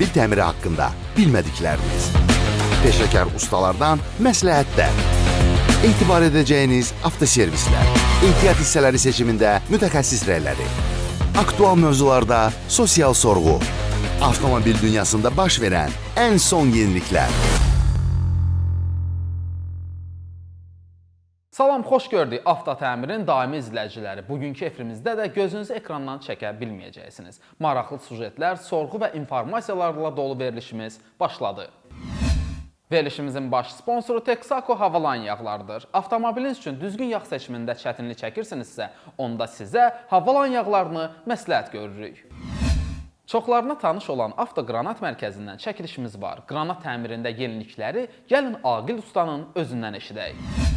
avtomobil təmiri haqqında bilmədikləriniz. Peşəkar ustalardan məsləhətlər. Etibar edəcəyiniz avtoservislər. Ehtiyat hissələri seçimində mütəxəssis rəyləri. Aktual mövzularda sosial sorğu. Avtomobil dünyasında baş verən ən son yeniliklər. Salam, xoş gördük Avto Təmirin daimi izləyiciləri. Bugünkü efrimizdə də gözünüzü ekrandan çəkə bilməyəcəksiniz. Maraqlı sujetlər, sorğu və informasiyalarla dolu verilişimiz başladı. Verilişimizin baş sponsoru Texaco havalan yağlarıdır. Avtomobiliniz üçün düzgün yağ seçimində çətinlik çəkirsinizsə, onda sizə havalan yağlarını məsləhət görürük. Çoxlarına tanış olan Avtoqranat mərkəzindən çəkilişimiz var. Qranat təmirində yenilikləri gəlin Aqil ustanın özündən eşidək.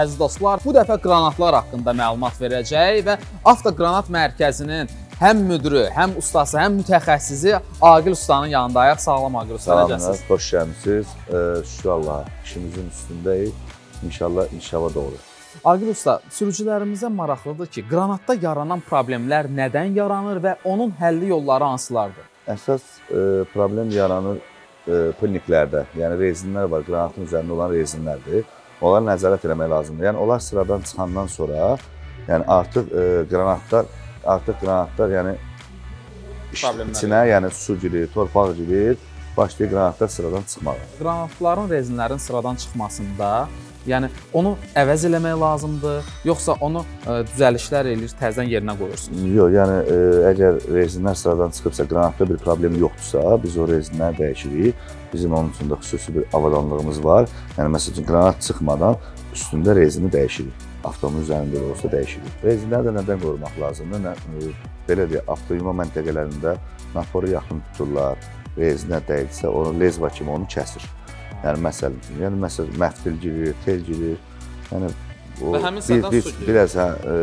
Əziz dostlar, bu dəfə qranatlar haqqında məlumat verəcək və Avtoqranat mərkəzinin həm müdiri, həm ustası, həm mütəxəssisi Aqil ustanın yanındayıq. Sağlam Aqil usta, necəsiniz? xoş gəlmisiniz. Ee, şükür Allaha, işimizin üstündəyik. İnşallah inşallah doğru. Aqil usta, sürücülərimizə maraqlıdır ki, qranatda yaranan problemlər nədən yaranır və onun həlli yolları hansılardır? Əsas e, problem yaranır e, pılniklərdə. Yəni rezinlər var, qranatın üzərində olan rezinlərdir. Onlara nəzarət etmək lazımdır. Yəni onlar sıradan çıxandan sonra, yəni artıq e, qranatlar artıq qranatlar yəni Problemlər içinə, yəni su girir, torpaq girir, başlayır qranatlar sıradan çıxmağa. Qranatların, rezinlərin sıradan çıxmasında, yəni onu əvəz eləmək lazımdır, yoxsa onu ə, düzəlişlər eləyir, təzədən yerinə qoyursunuz? Yox, yəni e, əgər rezinlər sıradan çıxıbsa, qranatda bir problem yoxdursa, biz o rezinləri dəyişirik. Bizim onun üçün də xüsusi bir avadanlığımız var. Yəni məsəl üçün qranat çıxmadan üstündə rezini dəyişirik. Avtomobil üzərində də olsa dəyişirik. Rezinləri də nədən qorumaq lazımdır? Nə, e, belə deyək, avtoyuma məntəqələrində naforu yaxın tuturlar. Rezinə dəydirsə, onu lezva kimi onu kəsir. Yəni məsəl üçün, yəni məsəl məftil girir, tel girir. Yəni o bir, bir, biraz hə, e,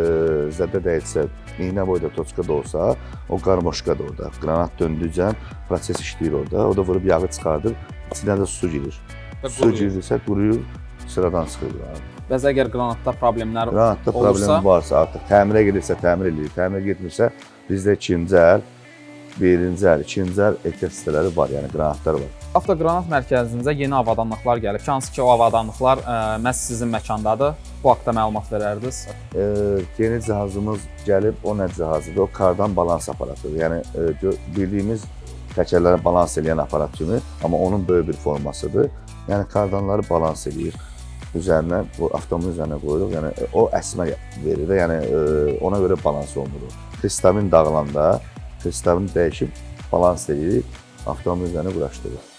zədə dəysə, iynə boyda toçka da olsa, o qarmoşka da orada. Qranat döndükcə proses işləyir orada. O da vurub yağı çıxardır, içinə də su girir. Su girirsə quruyur, sıradan çıxır qranat. Bəs əgər qranatda problemlər Qranatda olursa, problem varsa, artıq təmirə gedirsə təmir eləyir. Təmir getmirsə bizdə ikinci əl, birinci əl, ikinci əl ehtiyat hissələri var, yəni qranatlar var. Avtoqranat mərkəzinizə yeni avadanlıqlar gəlib. Hansı ki, o avadanlıqlar ə, məhz sizin məkandadır. Bu haqqda məlumat verərdiniz. e, yeni cihazımız gəlib, o nə cihazıdır? O kardan balans aparatıdır. Yəni e, bildiyimiz təkərləri balans edən aparat kimi, amma onun böyük bir formasıdır. Yəni kardanları balans eləyir. Üzərinə bu avtomobil üzərinə qoyuruq. Yəni e, o əsmə verir də, yəni e, ona görə balans olunur. Kristalin dağılanda kristalini dəyişib balans edirik, avtomobil üzərinə quraşdırırıq.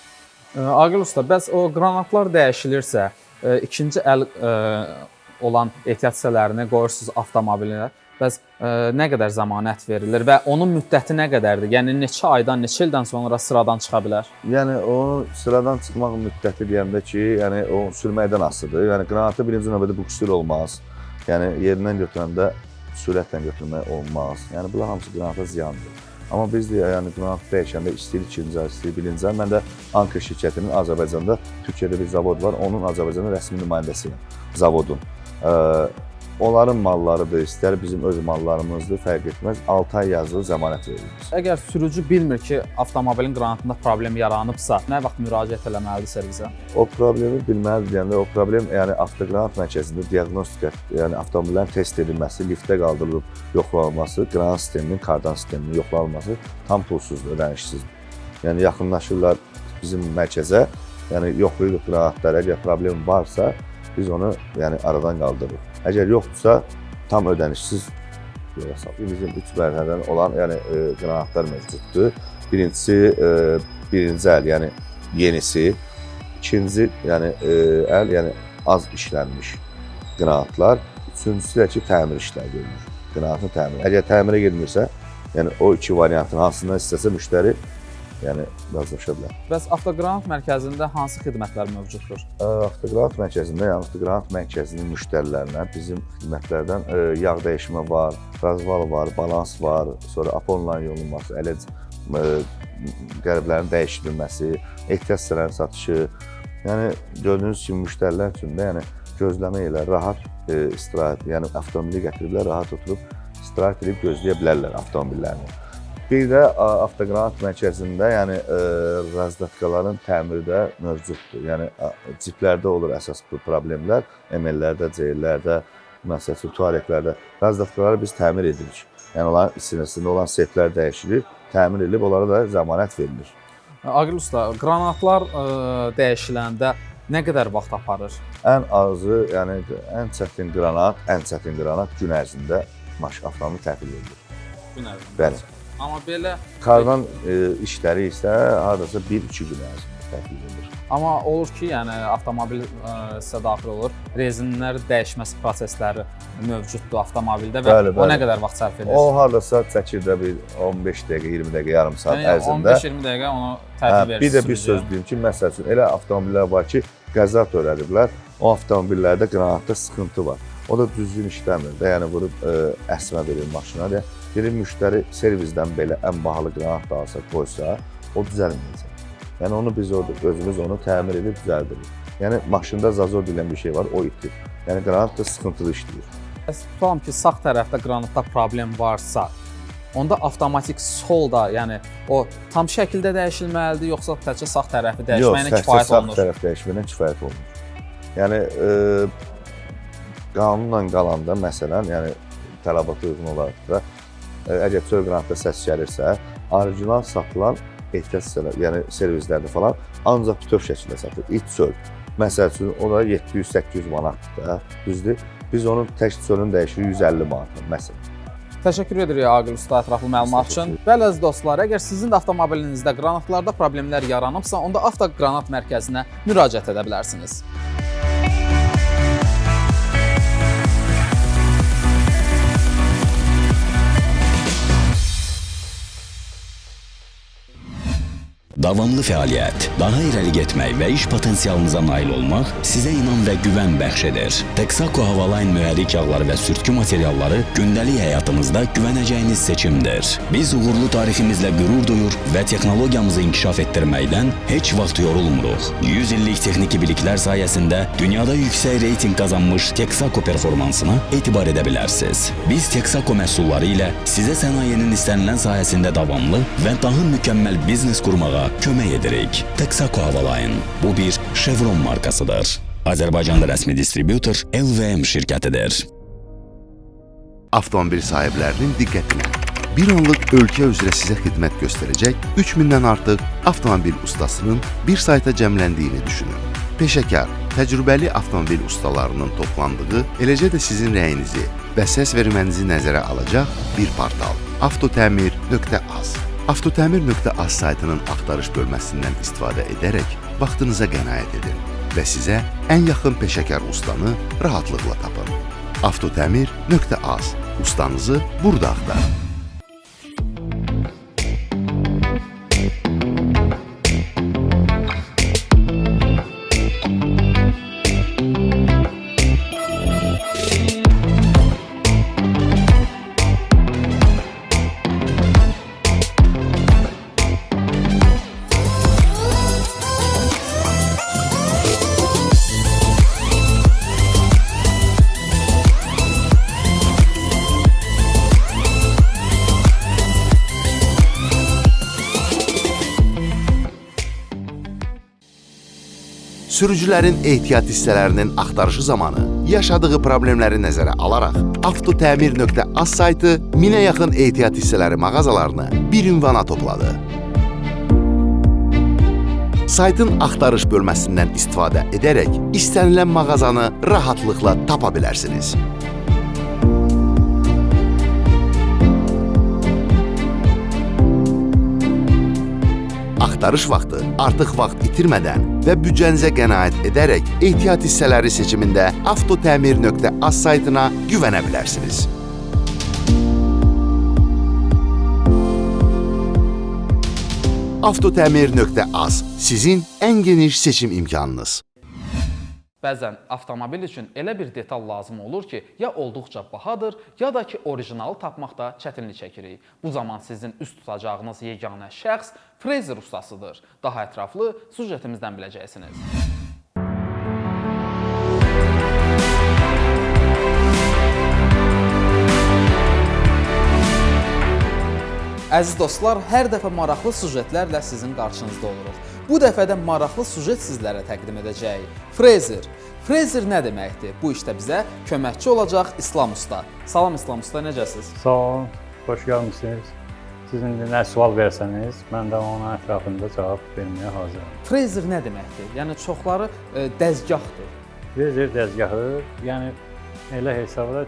Aqil usta, bəs o qranatlar dəyişilirsə, ə, ikinci əl ə, olan ehtiyat hissələrini qoyursunuz avtomobilə. Bəs ə, nə qədər zəmanət verilir və onun müddəti nə qədərdir? Yəni neçə aydan, neçə ildən sonra sıradan çıxa bilər? Yəni onun sıradan çıxmaq müddəti deyəndə ki, yəni o sürməkdən asılıdır. Yəni qranatı birinci növbədə buksir olmaz. Yəni yerindən götürəndə sürətlə götürmək olmaz. Yəni bunlar hamısı qranata ziyandır. Amma biz də yəni qranat dəyişəndə istəyir ikinci əl, istəyir birinci əl. Mən də Anka şirkətinin Azərbaycanda Türkiyədə bir zavod var. Onun Azərbaycanda rəsmi nümayəndəsiyəm zavodun. Onların mallarıdır, istər bizim öz mallarımızdır, fərq etməz. 6 ay yazılı zəmanət verilir. Əgər sürücü bilmir ki, avtomobilin qranatında problem yaranıbsa, nə vaxt müraciət etməlidir servisə? O problemi bilməlidir. Yəni o problem yəni avtoqranat mərkəzində diaqnostika, yəni avtomobillərin test edilməsi, liftdə qaldırılıb yoxlanılması, qranat sisteminin, kardan sisteminin yoxlanılması tam pulsuzdur, ödənişsizdir. Yəni yaxınlaşırlar bizim mərkəzə, yəni yoxlayırıq qranatları, əgər problem varsa biz onu yəni aradan qaldırırıq. Əgər yoxdursa tam ödənişsiz yola salırıq. Bizim üç mərhələdən olan yəni e, qranatlar mövcuddur. Birincisi e, birinci əl, yəni yenisi, İkinci, yəni e, əl, yəni az işlənmiş qranatlar. Üçüncüsü də ki, təmir işləri görülür. Qranatın təmiri. Əgər təmirə gedmirsə, yəni o iki variantın hansından istəsə müştəri yəni razılaşa bilər. Bəs avtoqranat mərkəzində hansı xidmətlər mövcuddur? Avtoqranat mərkəzində, yəni avtoqranat mərkəzinin müştərilərinə bizim xidmətlərdən yağ dəyişmə var, razval var, balans var, sonra aponla yolunması, ələc ə, qəliblərin dəyişdirilməsi, ehtiyat hissələrinin satışı, yəni gördüyünüz kimi müştərilər üçün də yəni gözləmə ilə rahat e, istirahət, yəni avtomobili gətiriblər, rahat oturub istirahət edib gözləyə bilərlər avtomobillərini. Bir də avtoqranat mərkəzində, yəni e, razdatkaların təmiri də mövcuddur. Yəni ciplərdə olur əsas bu problemlər, ML-lərdə, CL-lərdə, məsəl üçün tuareklərdə razdatkaları biz təmir edirik. Yəni onların sinəsində olan setlər dəyişilir, təmir edilib onlara da zəmanət verilir. Aqil usta, qranatlar ə, dəyişiləndə nə qədər vaxt aparır? Ən azı, yəni ən çətin qranat, ən çətin qranat gün ərzində maşın avtomobil təhvil edilir. Gün ərzində. Bəli. Amma belə Karvan e, işləri isə hardasa 1-2 gün ərzində təhvil edilir. amma olur ki, yəni avtomobil ə, sizə daxil olur, rezinlər dəyişməsi prosesləri mövcuddur avtomobildə və Bəli, o nə qədər vaxt sərf edir? O hardasa çəkir də bir 15 dəqiqə, 20 dəqiqə, yarım saat yəni ərzində. 15-20 dəqiqə onu Hə, təhvil verir. bir də bir söz deyim ki, məsəl üçün elə avtomobillər var ki, qəza törədiblər. O avtomobillərdə qranatda sıxıntı var. O da düzgün işləmir yəni vurub ə, əsmə verir maşına deyə. Gelir müştəri servizdən belə ən bahalı qranat da alsa, qoysa, o düzəlməyəcək. Yəni onu biz orada özümüz onu təmir edib düzəldirik. Yəni maşında zazor deyilən bir şey var, o itir. Yəni qranat da sıxıntılı işləyir. Bəs tutalım ki, sağ tərəfdə qranatda problem varsa, onda avtomatik sol da, yəni o tam şəkildə dəyişilməlidir, yoxsa təkcə sağ tərəfi dəyişməklə təkcə kifayət sağ olunur? tərəf dəyişməklə kifayət olunur. Yəni e, qanunla qalanda məsələn, yəni tələbata uyğun olaraq da əgər çöl qranatda səs gəlirsə, orijinal satılan hissələr, yəni servizlərdə falan ancaq bütöv şəkildə satılır. İç çöl. Məsəl üçün o da 700-800 manatdır da, düzdür? Biz onun tək çölünü dəyişirik 150 manata məsələn. Təşəkkür edirik Aqil usta ətraflı məlumat üçün. Bəli əziz dostlar, əgər sizin də avtomobilinizdə qranatlarda problemlər yaranıbsa, onda Avtoqranat mərkəzinə müraciət edə bilərsiniz. Davamlı fəaliyyət, daha irəli getmək və iş potensialınıza nail olmaq sizə inam və güvən bəxş edir. Texaco Havaline mühərrik yağları və sürtkü materialları gündəlik həyatınızda güvənəcəyiniz seçimdir. Biz uğurlu tariximizlə qürur duyur və texnologiyamızı inkişaf etdirməkdən heç vaxt yorulmuruq. 100 illik texniki biliklər sayəsində dünyada yüksək reytinq qazanmış Texaco performansına etibar edə bilərsiniz. Biz Texaco məhsulları ilə sizə sənayenin istənilən sahəsində davamlı və daha mükəmməl biznes qurmağa kömək edirik. Texaco Havaline bu bir Chevron markasıdır. Azərbaycanda rəsmi distributor LVM şirkətidir. Avtomobil sahiblərinin diqqətinə. Bir anlıq ölkə üzrə sizə xidmət göstərəcək 3000-dən artıq avtomobil ustasının bir sayta cəmləndiyini düşünün. Peşəkar, təcrübəli avtomobil ustalarının toplandığı, eləcə də sizin rəyinizi və səs vermənizi nəzərə alacaq bir portal. avtotəmir.az Avtotəmir.az saytının axtarış bölməsindən istifadə edərək vaxtınıza qənaət edin və sizə ən yaxın peşəkar ustanı rahatlıqla tapın. Avtotəmir.az Ustanızı burada axtarın. Sürücülərin ehtiyat hissələrinin axtarışı zamanı yaşadığı problemləri nəzərə alaraq avtotəmir.az saytı minə yaxın ehtiyat hissələri mağazalarını bir ünvana topladı. Saytın axtarış bölməsindən istifadə edərək istənilən mağazanı rahatlıqla tapa bilərsiniz. Axtarış vaxtı artıq vaxt itirmədən və büdcənizə qənaət edərək ehtiyat hissələri seçimində avtotəmir.az saytına güvənə bilərsiniz. Avtotəmir.az sizin ən geniş seçim imkanınız. Bəzən avtomobil üçün elə bir detal lazım olur ki, ya olduqca bahadır, ya da ki, orijinalı tapmaqda çətinlik çəkirik. Bu zaman sizin üst tutacağınız yeganə şəxs frezer ustasıdır. Daha ətraflı sujetimizdən biləcəksiniz. Əziz dostlar, hər dəfə maraqlı sujetlərlə sizin qarşınızda oluruq. Bu dəfə də maraqlı sujet sizlərə təqdim edəcəyik. Frezer. Frezer nə deməkdir? Bu işdə bizə köməkçi olacaq İslam usta. Salam İslam usta, necəsiz? Sağ olun, xoş gəlmisiniz. Siz indi nə sual versəniz, mən də onun ətrafında cavab verməyə hazıram. Frezer nə deməkdir? Yəni çoxları e, dəzgahdır. Frezer dəzgahı, yəni elə hesabla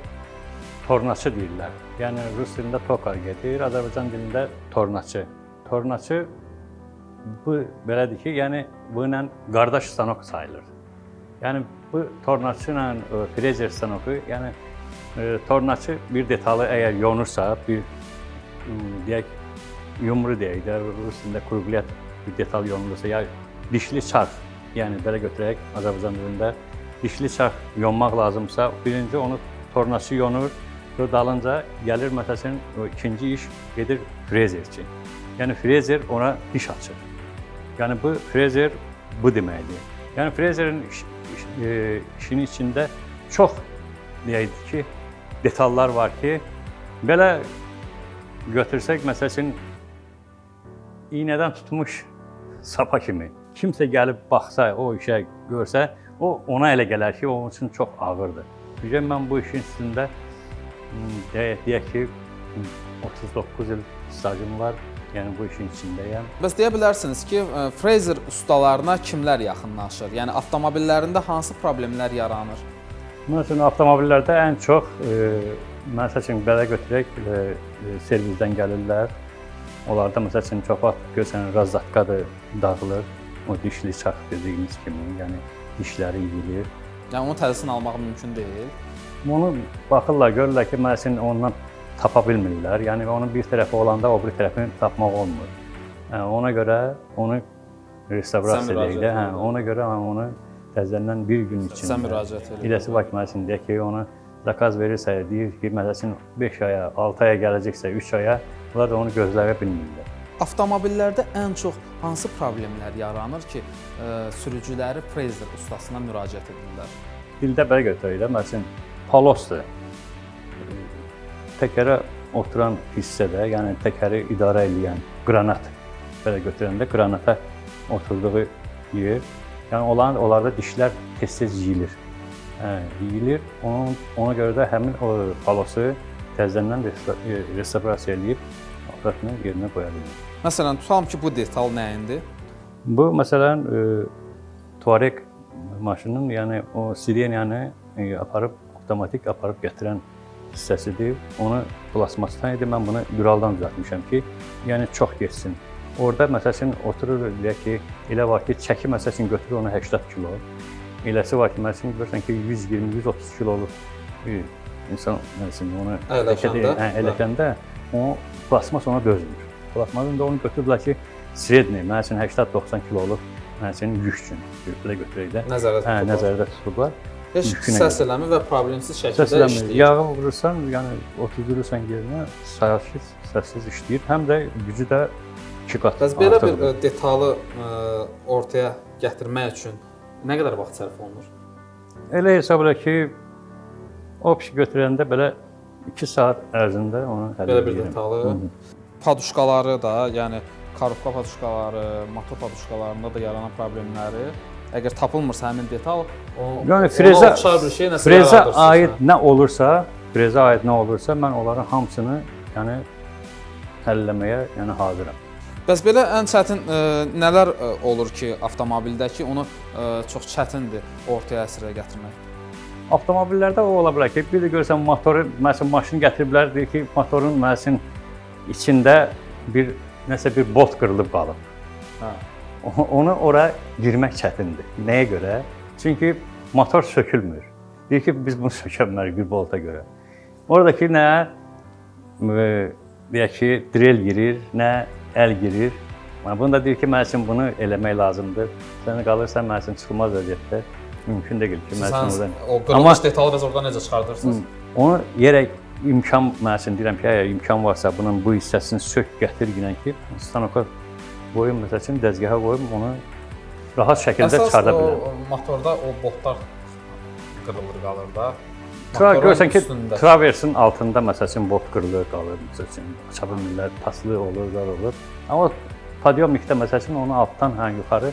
tornaçı deyirlər. Yəni rus dilində tokar gedir, Azərbaycan dilində tornaçı. Tornaçı bu belədir ki, yəni bu ilə qardaş stanok sayılır. Yəni bu tornaçı ilə e, frezer stanoku, yəni e, tornaçı bir detalı əgər yonursa, bir deyək yumru deyək də rus dilində krugliat bir detal yonulursa ya dişli çarx, yəni belə götürək Azərbaycan dilində dişli çarx yonmaq lazımsa, birinci onu tornaçı yonur, dalınca gəlir məsələn ikinci iş gedir frezerçi. Yəni frezer ona diş açır. Yəni bu frezer bu deməkdir. Yəni frezerin iş, iş, e, işinin içində çox deyək ki, detallar var ki, belə götürsək məsələn iynədən tutmuş sapa kimi kimsə gəlib baxsa, o işə görsə, o ona elə gələr ki, onun üçün çox ağırdır. Çünki mən bu işin üstündə m, deyək, deyək ki, m, 39 il stajım var. Yəni bu işin içindəyəm. Bəs deyə bilərsiniz ki, e, frezer ustalarına kimlər yaxınlaşır? Yəni avtomobillərində hansı problemlər yaranır? Məsələn, avtomobillərdə ən çox, e, məsəl üçün belə götürək, e, e, servizdən gəlirlər. Onlarda məsəl üçün çox vaxt görsən razatkadır, dağılır. O dişli çax dediyimiz kimi, yəni dişləri yeyilir. Yəni onu təzəsini almaq mümkün deyil. Onu baxırlar, görürlər ki, məsələn ondan tapa bilmirlər. Yəni onun bir tərəfi olanda o biri tərəfini tapmaq olmur. Hə, ona görə onu restavrasiya deyək də, hə, ona görə hə, onu təzədən bir gün içində Sən müraciət edirsən. İləsi məsələn deyək ki, onu zakaz verirsə, deyir ki, məsələn 5 aya, 6 aya gələcəksə, 3 aya, bunlar da onu gözləyə bilmirlər. Avtomobillərdə ən çox hansı problemlər yaranır ki, ə, sürücüləri frezer ustasına müraciət edirlər? Dildə belə götürək də, məsələn, palosdur. Təkərə oturan hissədə, yəni təkəri idarə edən qranat belə götürəndə qranata oturduğu yer, yəni onların onlarda dişlər tez-tez yeyilir. Hə, yeyilir. Onun ona görə də həmin o palosu təzədən resta- restavrasiya edib aparatını yerinə qoya bilir. Məsələn, tutalım ki, bu detal nəyindir? Bu məsələn e, Tuareg maşının, yəni o sireniyanı e, aparıb avtomatik aparıb gətirən hissəsidir. Onu plasmasdan idi. Mən bunu Uraldan düzəltmişəm ki, yəni çox getsin. Orada məsələn oturur deyək ki, elə var ki, çəki məsələn götürür onu 80 kilo. Eləsi var ki, məsələn görürsən ki, 120-130 kiloluq insan məsələn onu Əyləşəndə, hə, əyləşəndə o plasmas ona dözmür. Plasmasın da onu götürüblər ki, sredni, məsələn 80-90 kiloluq məsələn yük üçün belə götürək də. Nəzərdə Hə, tutulur. nəzərdə tutublar. Heç səs eləmir və problemsiz şəkildə Səslənmir. işləyir. Yağı vurursan, yəni oturdurursan yerinə, sayarsız, səssiz işləyir. Həm də gücü də 2 qat Bəs belə bir ə, detalı ə, ortaya gətirmək üçün nə qədər vaxt sərf olunur? Elə hesabla ki, opsi götürəndə belə 2 saat ərzində onu həll Belə bir edirəm. detalı. Hı -hı. Paduşkaları da, yəni korobka paduşkaları, motor paduşkalarında da yaranan problemləri əgər tapılmırsa həmin detal, o Yəni frezə şey frezə aid nə olursa, frezə aid nə olursa mən onların hamısını yəni həlləməyə yəni hazıram. Bəs belə ən çətin ə, nələr ə, olur ki, avtomobildə ki, onu ə, çox çətindir ortaya əsirə gətirmək. Avtomobillərdə o ola bilər ki, bir də görsən motoru, məsələn maşını gətiriblər, deyir ki, motorun məsələn içində bir nəsə bir bot qırılıb qalıb. Hə. Onu ora girmək çətindir. Nəyə görə? Çünki motor sökülmür. Deyir ki, biz bunu sökə bilmərik bir bolta görə. Oradakı nə e, deyək ki, drel girir, nə əl girir. Yəni bunu da deyir ki, mənim üçün bunu eləmək lazımdır. Sən qalırsan mənim üçün çıxılmaz vəziyyətdə mümkün deyil ki, Sən məsələn oradan. o qırılmış detalı biz oradan necə çıxardırsınız? Onu yerək imkan məsələn deyirəm ki, əgər imkan varsa bunun bu hissəsini sök gətir yenə ki, stanoka qoyum məsəl üçün dəzgaha qoyum onu rahat şəkildə Əsas çıxarda o bilərəm. motorda o botlar qırılır qalır da. Tra görsən ki, traversin altında məsəl üçün bot qırılır, qalır məsəl üçün. Aça bilmirlər, paslı olur, zar olur. Amma podiumikdə məsəl üçün onu altdan hə yuxarı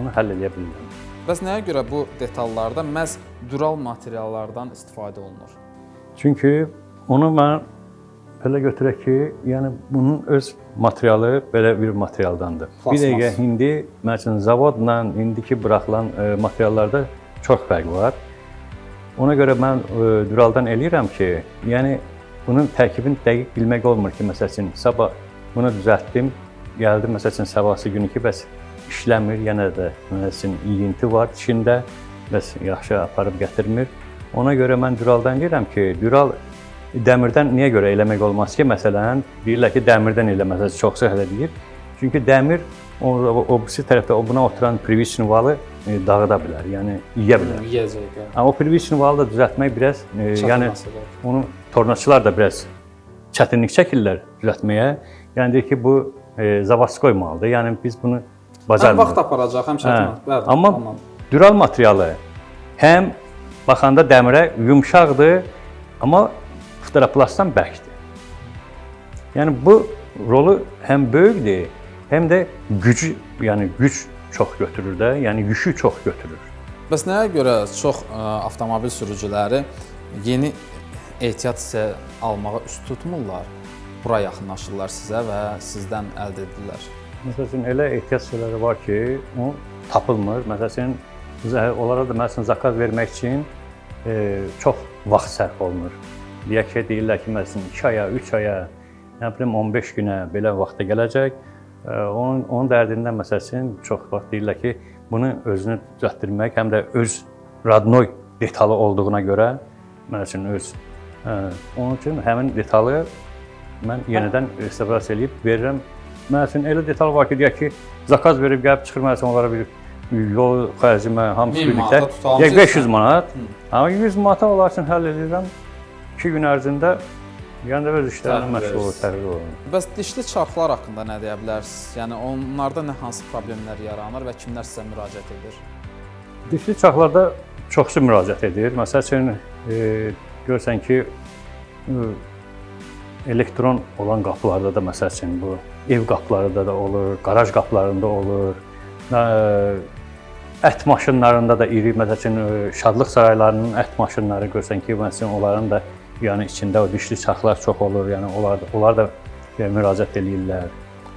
onu həll edə bilirəm. Bəs nəyə görə bu detallarda məhz dural materiallardan istifadə olunur? Çünki onu mən belə götürək ki, yəni bunun öz materialı belə bir materialdandır. Bir Plastmas. dəqiqə indi məsələn zavodla indiki buraxılan e, materiallarda çox fərq var. Ona görə mən e, Duraldan eləyirəm ki, yəni bunun tərkibini dəqiq bilmək olmur ki, məsəl üçün sabah bunu düzəltdim, gəldim məsəl üçün sabahsı günü ki, bəs işləmir, yenə də məsəl üçün iyinti var içində, bəs yaxşı aparıb gətirmir. Ona görə mən Duraldan deyirəm ki, Dural dəmirdən niyə görə eləmək olmaz ki, məsələn, deyirlər ki, dəmirdən eləməsə çoxsa hələ deyir. Çünki dəmir o, o, o birisi tərəfdə o buna oturan privation valı e, dağıda bilər, yəni yeyə bilər. Yeyəcək. Amma o privation valı da düzəltmək biraz, e, yəni onu tornacılar da biraz çətinlik çəkirlər düzəltməyə. Yəni deyir ki, bu e, zavadskoy maldır. Yəni biz bunu Həm bacarmırıq. vaxt aparacaq, həm çətin. Hə. Bəli. Amma tamam. dural materialı həm baxanda dəmirə yumşaqdır, amma fluoroplastdan bərkdir. Yəni bu rolu həm böyükdür, həm də gücü, yəni güc çox götürür də, yəni yükü çox götürür. Bəs nəyə görə çox ə, avtomobil sürücüləri yeni ehtiyat hissə almağa üst tutmurlar? Bura yaxınlaşırlar sizə və sizdən əldə edirlər. Məsəl üçün elə ehtiyac şeyləri var ki, o tapılmır. Məsəl üçün bizə- onlara da məsələn zakaz vermək üçün e, çox vaxt sərf olunur. Deyək ki, deyirlər ki, məsələn 2 aya, 3 aya, nə bilim 15 günə belə vaxta gələcək. Onun onun dərdindən məsəl üçün çox vaxt deyirlər ki, bunu özünü düzəltdirmək, həm də öz radnoy detalı olduğuna görə, məsəl üçün öz hə, onun üçün həmin detalı mən yenidən restavrasiya edib verirəm. Məsəl üçün elə detal var ki, deyək ki, zakaz verib gəlib çıxır məsələn onlara bir yol xərcimə hamısı 1000 birlikdə deyək siz. 500 manat. Amma 100 manata onlar üçün həll edirəm. 2 gün ərzində də öz işlərinə məşğul olur, təhvil olur. Bəs dişli çarxlar haqqında nə deyə bilərsiniz? Yəni onlarda nə hansı problemlər yaranır və kimlər sizə müraciət edir? Dişli çaxlarda çoxsu müraciət edir. Məsəl üçün e, görsən ki, e, elektron olan qapılarda da məsəl üçün bu ev qapılarında da olur, qaraj qapılarında olur. E, ət maşınlarında da iri məsəl üçün e, şadlıq saraylarının ət maşınları görsən ki, məsələn onların da yəni içində o dişli çaxlar çox olur. Yəni onlar da, onlar da e, müraciət eləyirlər.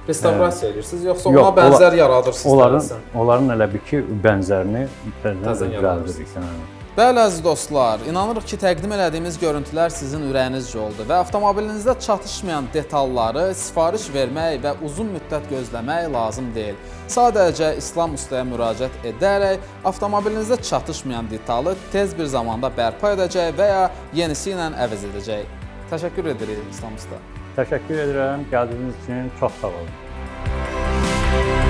Restavrasiya edirsiniz yoxsa Yox, ona bənzər ola- yaradırsınız? Onların onların elə bir ki bənzərini Təzən bəzən yaradırsınız. Bəli əziz dostlar, inanırıq ki, təqdim elədiyimiz görüntülər sizin ürəyinizcə oldu və avtomobilinizdə çatışmayan detalları sifariş vermək və uzun müddət gözləmək lazım deyil. Sadəcə İslam ustaya müraciət edərək avtomobilinizdə çatışmayan detalı tez bir zamanda bərpa edəcək və ya yenisi ilə əvəz edəcək. Təşəkkür edirik İslam usta. Təşəkkür edirəm gəldiyiniz üçün. Çox sağ olun.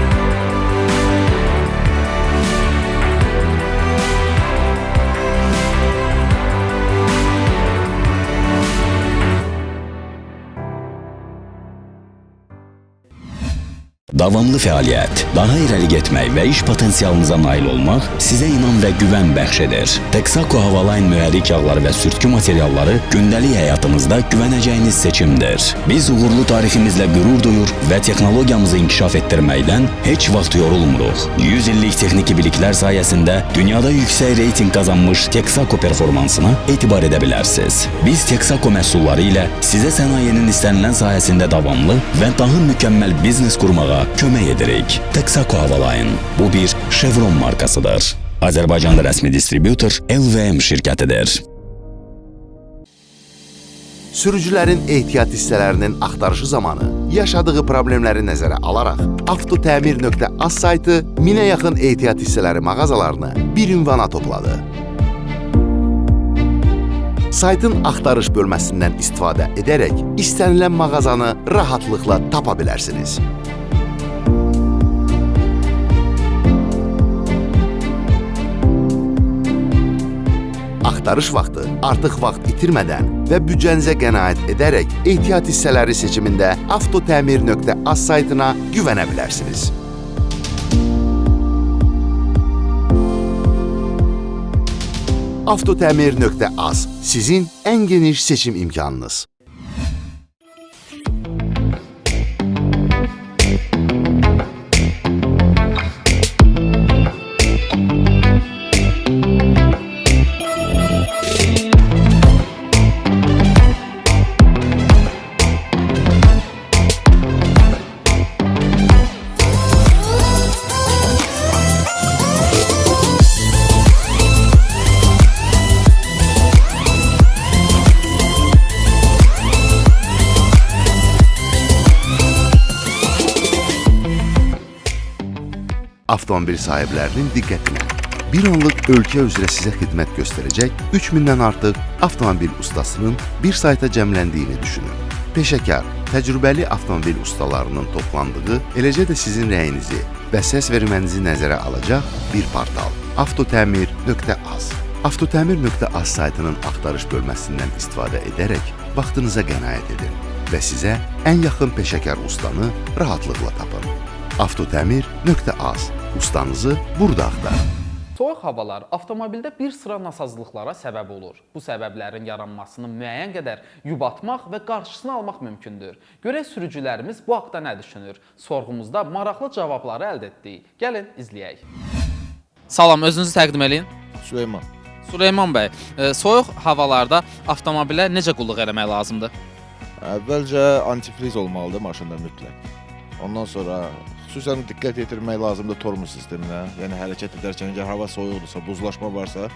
Davamlı fəaliyyət, daha irəli getmək və iş potensialınıza nail olmaq sizə inam və güvən bəxş edir. Texaco Havaline mühərrik yağları və sürtkü materialları gündəlik həyatınızda güvənəcəyiniz seçimdir. Biz uğurlu tariximizlə qürur duyur və texnologiyamızı inkişaf etdirməkdən heç vaxt yorulmuruq. 100 illik texniki biliklər sayəsində dünyada yüksək reytinq qazanmış Texaco performansına etibar edə bilərsiniz. Biz Texaco məhsulları ilə sizə sənayenin istənilən sahəsində davamlı və daha mükəmməl biznes qurmağa kömək edirik. Texaco Havaline bu bir Chevron markasıdır. Azərbaycanda rəsmi distributor LVM şirkətidir. Sürücülərin ehtiyat hissələrinin axtarışı zamanı yaşadığı problemləri nəzərə alaraq avtotəmir.az saytı minə yaxın ehtiyat hissələri mağazalarını bir ünvana topladı. Saytın axtarış bölməsindən istifadə edərək istənilən mağazanı rahatlıqla tapa bilərsiniz. Axtarış vaxtı artıq vaxt itirmədən və büdcənizə qənaət edərək ehtiyat hissələri seçimində avtotəmir.az saytına güvənə bilərsiniz. Avtotəmir.az sizin ən geniş seçim imkanınız. Avtomobil sahiblərinin diqqətinə. Bir anlıq ölkə üzrə sizə xidmət göstərəcək 3000-dən artıq avtomobil ustasının bir sayta cəmləndiyini düşünün. Peşəkar, təcrübəli avtomobil ustalarının toplandığı, eləcə də sizin rəyinizi və səs vermənizi nəzərə alacaq bir portal. avtotəmir.az Avtotəmir.az saytının axtarış bölməsindən istifadə edərək vaxtınıza qənaət edin və sizə ən yaxın peşəkar ustanı rahatlıqla tapın. Avtotəmir.az Ustanızı burada axtarın. Soyuq havalar avtomobildə bir sıra nasazlıqlara səbəb olur. Bu səbəblərin yaranmasını müəyyən qədər yubatmaq və qarşısını almaq mümkündür. Görək sürücülərimiz bu haqqda nə düşünür? Sorğumuzda maraqlı cavabları əldə etdik. Gəlin izləyək. Salam, özünüzü təqdim eləyin. Süleyman. Süleyman bəy, e, soyuq havalarda avtomobilə necə qulluq eləmək lazımdır? Əvvəlcə antifriz olmalıdır maşında mütləq. Ondan sonra xüsusən diqqət yetirmək lazımdır tormuz sisteminə. Yəni hərəkət edərkən əgər hava soyuqdursa, buzlaşma varsa,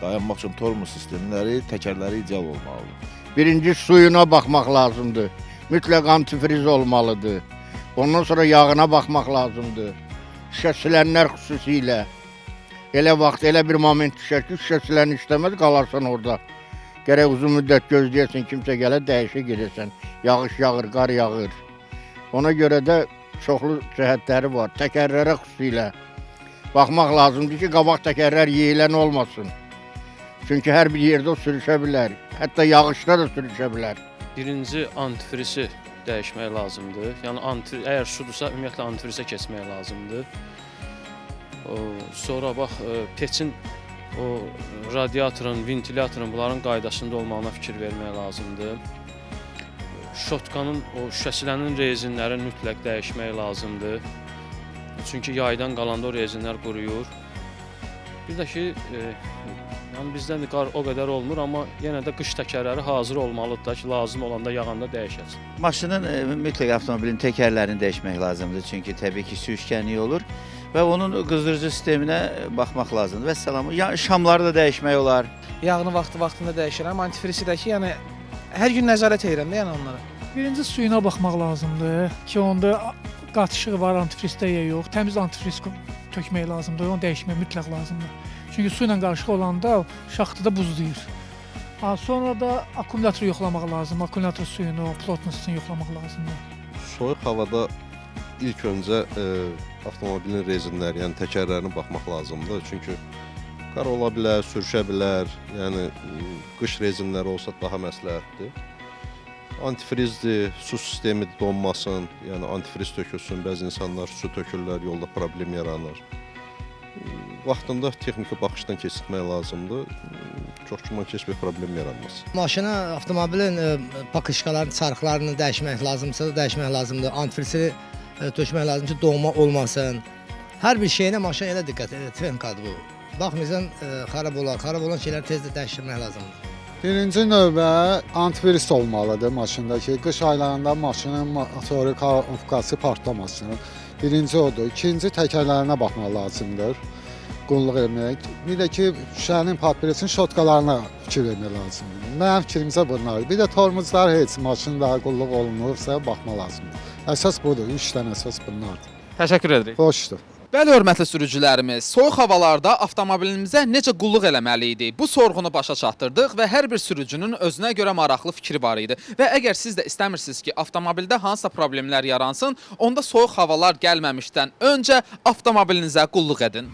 dayanmaq üçün tormuz sistemləri, təkərləri ideal olmalıdır. Birinci suyuna baxmaq lazımdır. Mütləq antifriz olmalıdır. Ondan sonra yağına baxmaq lazımdır. Şüşə silənlər xüsusilə. Elə vaxt, elə bir moment düşər ki, şüşə silən işləməz, qalarsan orada. Gərək uzun müddət gözləyəsən, kimsə gələ dəyişə gedəsən. Yağış yağır, qar yağır. Ona görə də çoxlu cəhətləri var. Təkərlərə xüsusilə baxmaq lazımdır ki, qabaq təkərlər yeyilən olmasın. Çünki hər bir yerdə o sürüşə bilər. Hətta yağışda da sürüşə bilər. Birinci antifrizi dəyişmək lazımdır. Yəni anti əgər sudursa ümumiyyətlə antifrizə keçmək lazımdır. O, sonra bax e, peçin o radiatorun, ventilyatorun bunların qaydasında olmağına fikir vermək lazımdır. Şotkanın o şüşəsilənin rezinləri mütləq dəyişmək lazımdır. Çünki yaydan qalanda o rezinlər quruyur. Bir də ki, e, yəni bizdən də qar o qədər olmur, amma yenə də qış təkərləri hazır olmalıdır da ki, lazım olanda yağanda dəyişəsin. Maşının e, mütləq avtomobilin təkərlərini dəyişmək lazımdır. Çünki təbii ki, sürüşkənlik olur və onun qızdırıcı sisteminə e, baxmaq lazımdır. Və salam. Ya şamları da dəyişmək olar. Yağını vaxtı vaxtında dəyişirəm. Antifrizi də ki, yəni hər gün nəzarət edirəm də yəni onlara. Birinci suyuna baxmaq lazımdır ki, onda qatışığı var antifrizdə ya yox. Təmiz antifriz tökmək lazımdır, onu dəyişmək mütləq lazımdır. Çünki su ilə qarışıq olanda şaxtada buzlayır. Ha, sonra da akkumulatoru yoxlamaq lazım. Akkumulyator suyunu, plotnosunu yoxlamaq lazımdır. Soyuq havada ilk öncə e, avtomobilin rezinləri, yəni təkərlərinə baxmaq lazımdır. Çünki qar ola bilər, sürüşə bilər. Yəni qış rezinləri olsa daha məsləhətdir. Antifrizdir, su sistemi donmasın, yəni antifriz tökülsün. Bəzi insanlar su tökürlər, yolda problem yaranır. Vaxtında texniki baxışdan keçirmək lazımdır. Çox güman ki, heç bir problem yaranmaz. Maşına, avtomobilin e, pakışkalarını, çarxlarını dəyişmək lazımsa da dəyişmək lazımdır. Antifrizi e, tökmək lazımdır ki, doğma olmasın. Hər bir şeyinə maşına elə diqqət edir. Trenkadır bu. Baxmayırsan e, xarab olar. Xarab olan şeyləri tez də dəyişdirmək lazımdır. Birinci növbə antifriz olmalıdır maşında ki, qış aylarında maşının motoru karovkası partlamasın. Birinci odur. İkinci təkərlərinə baxmaq lazımdır. Qulluq etmək. Bir də ki, şüşənin partlayıcı şotkalarına fikir vermək lazımdır. Mənim fikrimcə bunlar. Bir də tormozlar heç maşında qulluq olunursa baxmaq lazımdır. Əsas budur. 3 dənə əsas bunlardır. Təşəkkür edirik. Xoşdur. Bəli, hörmətli sürücülərimiz, soyuq havalarda avtomobilimizə necə qulluq eləməli idi? Bu sorğunu başa çatdırdıq və hər bir sürücünün özünə görə maraqlı fikri var idi. Və əgər siz də istəmirsiniz ki, avtomobildə hansısa problemlər yaransın, onda soyuq havalar gəlməmişdən öncə avtomobilinizə qulluq edin.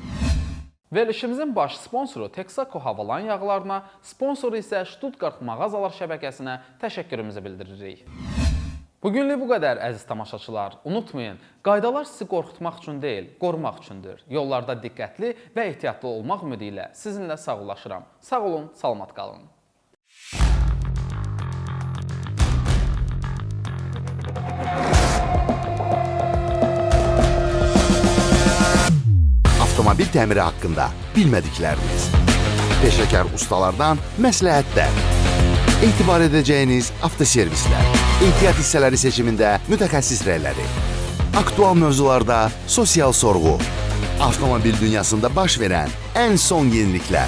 Verilişimizin baş sponsoru Texaco Havalan yağlarına, sponsoru isə Stuttgart mağazalar şəbəkəsinə təşəkkürümüzü bildiririk. Bugünlük bu qədər əziz tamaşaçılar. Unutmayın, qaydalar sizi qorxutmaq üçün deyil, qorumaq üçündür. Yollarda diqqətli və ehtiyatlı olmaq ümidi ilə sizinlə sağollaşıram. Sağ olun, salamat qalın. Avtomobil təmiri haqqında bilmədikləriniz. Peşəkar ustalardan məsləhətlər. Etibar edəcəyiniz avtoservislər. Ehtiyat hissələri seçimində mütəxəssis rəyləri. Aktual mövzularda sosial sorğu. Avtomobil dünyasında baş verən ən son yeniliklər.